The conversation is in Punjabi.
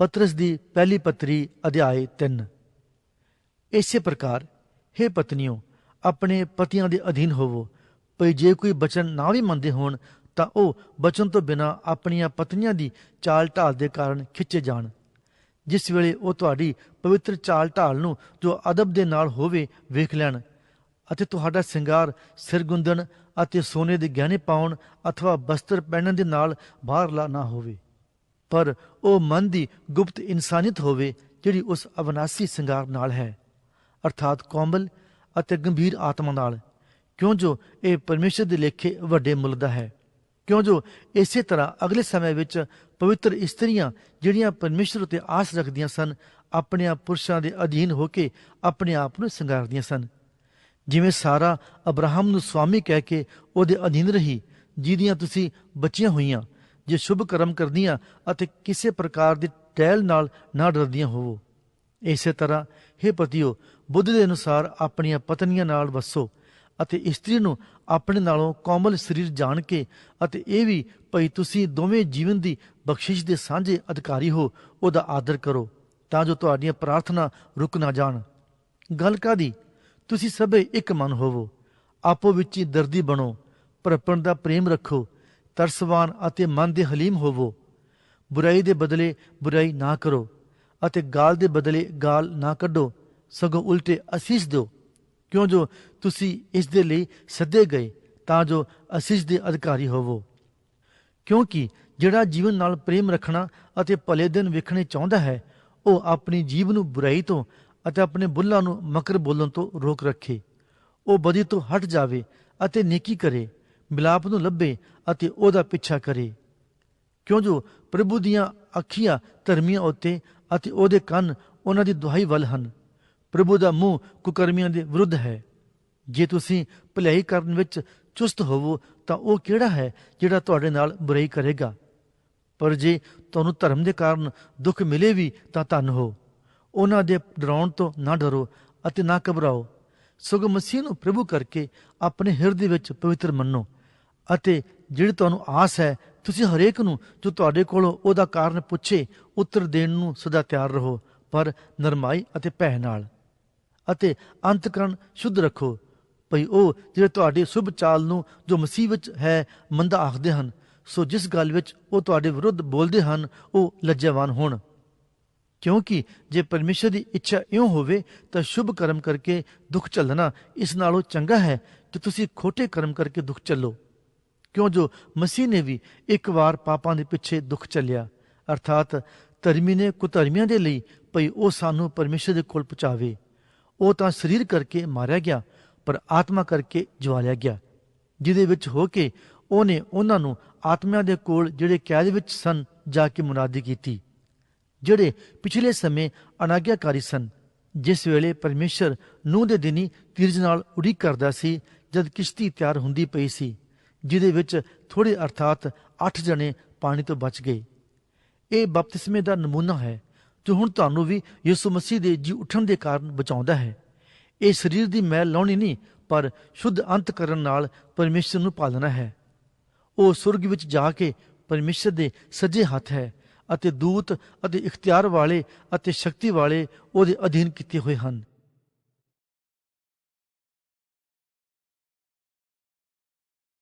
ਪਤਰਸ ਦੀ ਪਹਿਲੀ ਪੱਤਰੀ ਅਧਿਆਇ 3 ਇਸੇ ਪ੍ਰਕਾਰ हे ਪਤਨੀਓ ਆਪਣੇ ਪਤੀਆਂ ਦੇ ਅਧੀਨ ਹੋਵੋ ਭਈ ਜੇ ਕੋਈ ਬਚਨ ਨਾ ਵੀ ਮੰਨਦੇ ਹੋਣ ਤਾਂ ਉਹ ਬਚਨ ਤੋਂ ਬਿਨਾ ਆਪਣੀਆਂ ਪਤਨੀਆਂ ਦੀ ਚਾਲ ਢਾਲ ਦੇ ਕਾਰਨ ਖਿੱਚੇ ਜਾਣ ਜਿਸ ਵੇਲੇ ਉਹ ਤੁਹਾਡੀ ਪਵਿੱਤਰ ਚਾਲ ਢਾਲ ਨੂੰ ਜੋ ਅਦਬ ਦੇ ਨਾਲ ਹੋਵੇ ਵੇਖ ਲੈਣ ਅਤੇ ਤੁਹਾਡਾ ਸ਼ਿੰਗਾਰ ਸਿਰ ਗੁੰਦਣ ਅਤੇ ਸੋਨੇ ਦੇ ਗਹਿਣੇ ਪਾਉਣ ਅਥਵਾ ਬਸਤਰ ਪਹਿਨਣ ਦੇ ਨਾਲ ਬਾਹਰਲਾ ਨਾ ਹੋਵੇ ਪਰ ਉਹ ਮਨ ਦੀ ਗੁਪਤ ਇਨਸਾਨੀਅਤ ਹੋਵੇ, ਜਿਹੜੀ ਉਸ ਅਵਨਾਸੀ ਸ਼ਿੰਗਾਰ ਨਾਲ ਹੈ। ਅਰਥਾਤ ਕੋਮਲ ਅਤੇ ਗੰਭੀਰ ਆਤਮਾ ਨਾਲ। ਕਿਉਂ ਜੋ ਇਹ ਪਰਮੇਸ਼ਰ ਦੇ ਲੇਖੇ ਵੱਡੇ ਮੁੱਲ ਦਾ ਹੈ। ਕਿਉਂ ਜੋ ਇਸੇ ਤਰ੍ਹਾਂ ਅਗਲੇ ਸਮੇਂ ਵਿੱਚ ਪਵਿੱਤਰ ਇਸਤਰੀਆਂ, ਜਿਹੜੀਆਂ ਪਰਮੇਸ਼ਰ ਉਤੇ ਆਸ ਰੱਖਦੀਆਂ ਸਨ ਆਪਣੇ ਪੁਰਸ਼ਾਂ ਦੇ ਅਧੀਨ ਹੋ ਕੇ ਆਪਣੇ ਆਪ ਨੂੰ ਸ਼ਿੰਗਾਰਦੀਆਂ ਸਨ। ਜਿਵੇਂ ਸਾਰਾ ਅਬਰਾਹਮ ਨੂੰ ਸਵਾਮੀ ਕਹਿ ਕੇ ਉਹਦੇ ਅਧੀਨ ਰਹੀ, ਜਿਹਦੀਆਂ ਤੁਸੀਂ ਬੱਚੀਆਂ ਹੋਈਆਂ ਜੇ ਸ਼ੁਭ ਕਰਮ ਕਰਦੀਆਂ ਅਤੇ ਕਿਸੇ ਪ੍ਰਕਾਰ ਦੀ ਟਹਿਲ ਨਾਲ ਨਾ ਡਰਦੀਆਂ ਹੋਵੋ। ਇਸੇ ਤਰ੍ਹਾਂ हे ਪਤੀਓ, ਬੁੱਧ ਦੇ ਅਨੁਸਾਰ ਆਪਣੀਆਂ ਪਤਨੀਆਂ ਨਾਲ ਵਸੋ ਅਤੇ ਇਸਤਰੀ ਨੂੰ ਆਪਣੇ ਨਾਲੋਂ ਕੋਮਲ ਸਰੀਰ ਜਾਣ ਕੇ ਅਤੇ ਇਹ ਵੀ ਭਈ ਤੁਸੀਂ ਦੋਵੇਂ ਜੀਵਨ ਦੀ ਬਖਸ਼ਿਸ਼ ਦੇ ਸਾਂਝੇ ਅਧਿਕਾਰੀ ਹੋ, ਉਹਦਾ ਆਦਰ ਕਰੋ, ਤਾਂ ਜੋ ਤੁਹਾਡੀਆਂ ਪ੍ਰਾਰਥਨਾ ਰੁਕ ਨਾ ਜਾਣ। ਗੱਲ ਕਾਦੀ ਤੁਸੀਂ ਸਭੇ ਇੱਕ ਮਨ ਹੋਵੋ, ਆਪੋ ਵਿੱਚ ਹੀ ਦਰਦੀ ਬਣੋ ਪਰਪਣ ਦਾ ਪ੍ਰੇਮ ਰੱਖੋ ਤਰਸਵਾਨ ਅਤੇ ਮਨ ਦੇ ਹਲੀਮ ਹੋਵੋ। ਬੁਰਾਈ ਦੇ ਬਦਲੇ ਬੁਰਾਈ ਨਾ ਕਰੋ ਅਤੇ ਗਾਲ ਦੇ ਬਦਲੇ ਗਾਲ ਨਾ ਕੱਢੋ। ਸਗੋਂ ਉਲਟੇ ਅਸੀਸ ਦਿਓ। ਕਿਉਂ ਜੋ ਤੁਸੀਂ ਇਸ ਦੇ ਲਈ ਸੱਦੇ ਗਏ, ਤਾਂ ਜੋ ਅਸੀਸ ਦੇ ਅਧਿਕਾਰੀ ਹੋਵੋ। ਕਿਉਂਕਿ ਜਿਹੜਾ ਜੀਵਨ ਨਾਲ ਪ੍ਰੇਮ ਰੱਖਣਾ ਅਤੇ ਭਲੇ ਦਿਨ ਵੇਖਣੇ ਚਾਹੁੰਦਾ ਹੈ, ਉਹ ਆਪਣੀ ਜੀਵ ਨੂੰ ਬੁਰਾਈ ਤੋਂ ਅਤੇ ਆਪਣੇ ਬੁੱਲਾਂ ਨੂੰ ਮਕਰ ਬੋਲਣ ਤੋਂ ਰੋਕ ਰੱਖੇ। ਉਹ ਬਦੀ ਤੋਂ ਹਟ ਜਾਵੇ ਅਤੇ ਨੇਕੀ ਕਰੇ। ਮਿਲਾਪ ਨੂੰ ਲੱਭੇ ਅਤੇ ਉਹਦਾ ਪਿੱਛਾ ਕਰੇ। ਕਿਉਂ ਜੋ ਪ੍ਰਭੂ ਦੀਆਂ ਅੱਖੀਆਂ ਧਰਮੀਆਂ ਉੱਤੇ ਅਤੇ ਉਹਦੇ ਕੰਨ ਉਹਨਾਂ ਦੀ ਦੁਹਾਈ ਵੱਲ ਹਨ, ਪ੍ਰਭੂ ਦਾ ਮੂੰਹ ਕੁਕਰਮੀਆਂ ਦੇ ਵਿਰੁੱਧ ਹੈ। ਜੇ ਤੁਸੀਂ ਭਲਾਈ ਕਰਨ ਵਿੱਚ ਚੁਸਤ ਹੋਵੋ, ਤਾਂ ਉਹ ਕਿਹੜਾ ਹੈ ਜਿਹੜਾ ਤੁਹਾਡੇ ਨਾਲ ਬੁਰਾਈ ਕਰੇਗਾ? ਪਰ ਜੇ ਤੁਹਾਨੂੰ ਧਰਮ ਦੇ ਕਾਰਨ ਦੁੱਖ ਮਿਲੇ ਵੀ, ਤਾਂ ਧੰਨ ਹੋ। ਉਹਨਾਂ ਦੇ ਡਰਾਉਣ ਤੋਂ ਨਾ ਡਰੋ ਅਤੇ ਨਾ ਘਬਰਾਓ। ਸਗੋਂ ਮਸੀਹ ਨੂੰ ਪ੍ਰਭੂ ਕਰਕੇ ਆਪਣੇ ਹਿਰਦੇ ਵਿੱਚ ਪਵਿੱਤਰ ਮੰਨੋ। ਅਤੇ ਜਿਹੜੀ ਤੁਹਾਨੂੰ ਆਸ ਹੈ, ਤੁਸੀਂ ਹਰੇਕ ਨੂੰ ਜੋ ਤੁਹਾਡੇ ਕੋਲੋਂ ਉਹਦਾ ਕਾਰਨ ਪੁੱਛੇ, ਉੱਤਰ ਦੇਣ ਨੂੰ ਸਦਾ ਤਿਆਰ ਰਹੋ, ਪਰ ਨਰਮਾਈ ਅਤੇ ਭੈ ਨਾਲ। ਅਤੇ ਅੰਤਕਰਨ ਸ਼ੁੱਧ ਰੱਖੋ। ਭਈ ਉਹ ਜਿਹੜੇ ਤੁਹਾਡੀ ਸੁਭ ਚਾਲ ਨੂੰ ਜੋ ਮਸੀਹ ਵਿੱਚ ਹੈ, ਮੰਦਾ ਆਖਦੇ ਹਨ, ਸੋ ਜਿਸ ਗੱਲ ਵਿੱਚ ਉਹ ਤੁਹਾਡੇ ਵਿਰੁੱਧ ਬੋਲਦੇ ਹਨ, ਉਹ ਲੱਜਵਾਨ ਹੋਣ। ਕਿਉਂਕਿ ਜੇ ਪਰਮੇਸ਼ਰ ਦੀ ਇੱਛਾ ਇਉਂ ਹੋਵੇ, ਤਾਂ ਸ਼ੁਭ ਕਰਮ ਕਰਕੇ ਦੁੱਖ ਝੱਲਣਾ ਇਸ ਨਾਲੋਂ ਚੰਗਾ ਹੈ ਕਿ ਤੁਸੀਂ ਖੋਟੇ ਕਰਮ ਕਰਕੇ ਦੁੱਖ ਝੱਲੋ। ਕਿਉਂ ਜੋ ਮਸੀਹ ਨੇ ਵੀ ਇੱਕ ਵਾਰ ਪਾਪਾਂ ਦੇ ਪਿੱਛੇ ਦੁੱਖ ਚੱਲਿਆ? ਅਰਥਾਤ ਧਰਮੀ ਨੇ ਕੁਧਰਮੀਆਂ ਦੇ ਲਈ ਭਈ ਉਹ ਸਾਨੂੰ ਪਰਮੇਸ਼ਰ ਦੇ ਕੋਲ ਪਹੁੰਚਾਵੇ। ਉਹ ਤਾਂ ਸਰੀਰ ਕਰਕੇ ਮਾਰਿਆ ਗਿਆ, ਪਰ ਆਤਮਾ ਕਰਕੇ ਜਵਾਲਿਆ ਗਿਆ, ਜਿਹਦੇ ਵਿੱਚ ਹੋ ਕੇ ਉਹਨੇ ਉਹਨਾਂ ਨੂੰ ਆਤਮਿਆਂ ਦੇ ਕੋਲ ਜਿਹੜੇ ਕੈਦ ਵਿੱਚ ਸਨ ਜਾ ਕੇ ਮੁਨਾਦੀ ਕੀਤੀ, ਜਿਹੜੇ ਪਿਛਲੇ ਸਮੇਂ ਅਨਾਗਿਆਕਾਰੀ ਸਨ, ਜਿਸ ਵੇਲੇ ਪਰਮੇਸ਼ਰ ਨੂਹ ਦੇ ਦਿਨੀ ਤੀਰਜ ਨਾਲ ਉਡੀਕ ਕਰਦਾ ਸੀ, ਜਦ ਕਿਸ਼ਤੀ ਤਿਆਰ ਹੁੰਦੀ ਪਈ ਸੀ। ਜਿਹਦੇ ਵਿੱਚ ਥੋੜੇ ਅਰਥਾਤ 8 ਜਣੇ ਪਾਣੀ ਤੋਂ ਬਚ ਗਏ। ਇਹ ਬਪਤਿਸਮੇ ਦਾ ਨਮੂਨਾ ਹੈ ਜੋ ਹੁਣ ਤੁਹਾਨੂੰ ਵੀ ਯਿਸੂ ਮਸੀਹ ਦੇ ਜੀ ਉੱਠਣ ਦੇ ਕਾਰਨ ਬਚਾਉਂਦਾ ਹੈ। ਇਹ ਸਰੀਰ ਦੀ ਮੈਲ ਲਾਉਣੀ ਨਹੀਂ, ਪਰ ਸ਼ੁੱਧ ਅੰਤ ਕਰਨ ਨਾਲ ਪਰਮੇਸ਼ਰ ਨੂੰ ਪਾਲਣਾ ਹੈ। ਉਹ ਸੁਰਗ ਵਿੱਚ ਜਾ ਕੇ ਪਰਮੇਸ਼ਰ ਦੇ ਸੱਜੇ ਹੱਥ ਹੈ ਅਤੇ ਦੂਤ ਅਤੇ ਇਖਤਿਆਰ ਵਾਲੇ ਅਤੇ ਸ਼ਕਤੀ ਵਾਲੇ ਉਹਦੇ ਅਧੀਨ ਕੀਤੇ ਹੋਏ ਹਨ।